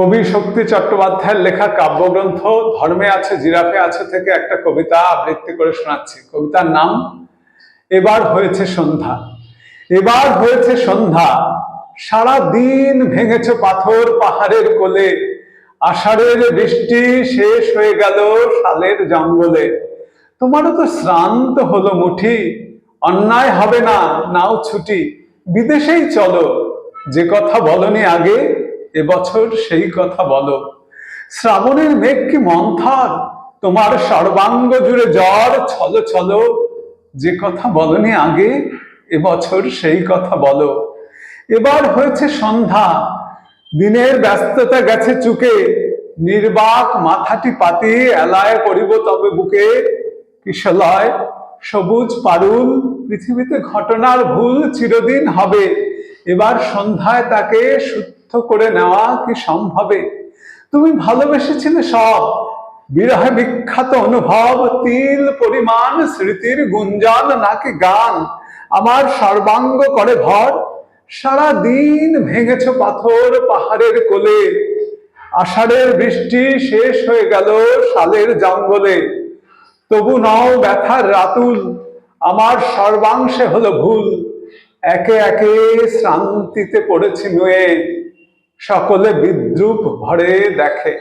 কবি শক্তি চট্টোপাধ্যায়ের লেখা কাব্যগ্রন্থ ধর্মে আছে, জিরাফে আছে থেকে একটা কবিতা আবৃত্তি করে শোনাচ্ছি। কবিতার নাম, এবার হয়েছে সন্ধ্যা। এবার হয়েছে সন্ধ্যা। সারা দিন ভেঙেছ পাথর পাহাড়ের কোলে। আষাঢ়ের বৃষ্টি শেষ হয়ে গেল শালের জঙ্গলে। তোমারও তো শ্রান্ত হলো মুঠি। অন্যায় হবে না, নাও ছুটি। বিদেশেই চলো, যে কথা বলনি আগে এবছর সেই কথা বলো। শ্রাবণের মেঘ কি মন্থর? তোমার সর্বাঙ্গ জুড়ে জ্বর, ছল ছল। যে কথা বলনি আগে, এবছর সেই কথা বলো। এবার হয়েছে সন্ধ্যা। দিনের ব্যস্ততা গেছে চুকে। নির্বাক মাথাটি পাতি এলায় করিব তবে বুকে। কিশলয়, সবুজ পারুল, পৃথিবীতে ঘটনার ভুল চিরদিন হবে। এবার সন্ধ্যায় তাকে শুদ্ধ করে নেওয়া কি সম্ভবে? তুমি ভালোবেসেছিলে সব। বিরহে বিখ্যাত অনুভব, তিল পরিমাণ, স্মৃতির গুঞ্জন, নাকি গান? আমার সর্বাঙ্গ করে ভর। সারা দিন ভেঙেছ পাথর পাহাড়ের কোলে। আষাঢ়ের বৃষ্টি শেষ হয়ে গেল শালের জঙ্গলে। তবু নও ব্যথার রাতুল, আমার সর্বাংশে হলো ভুল। একে একে শ্রান্তিতে পড়েছি নুয়ে। সকলে বিদ্রুপ ভরে দেখে।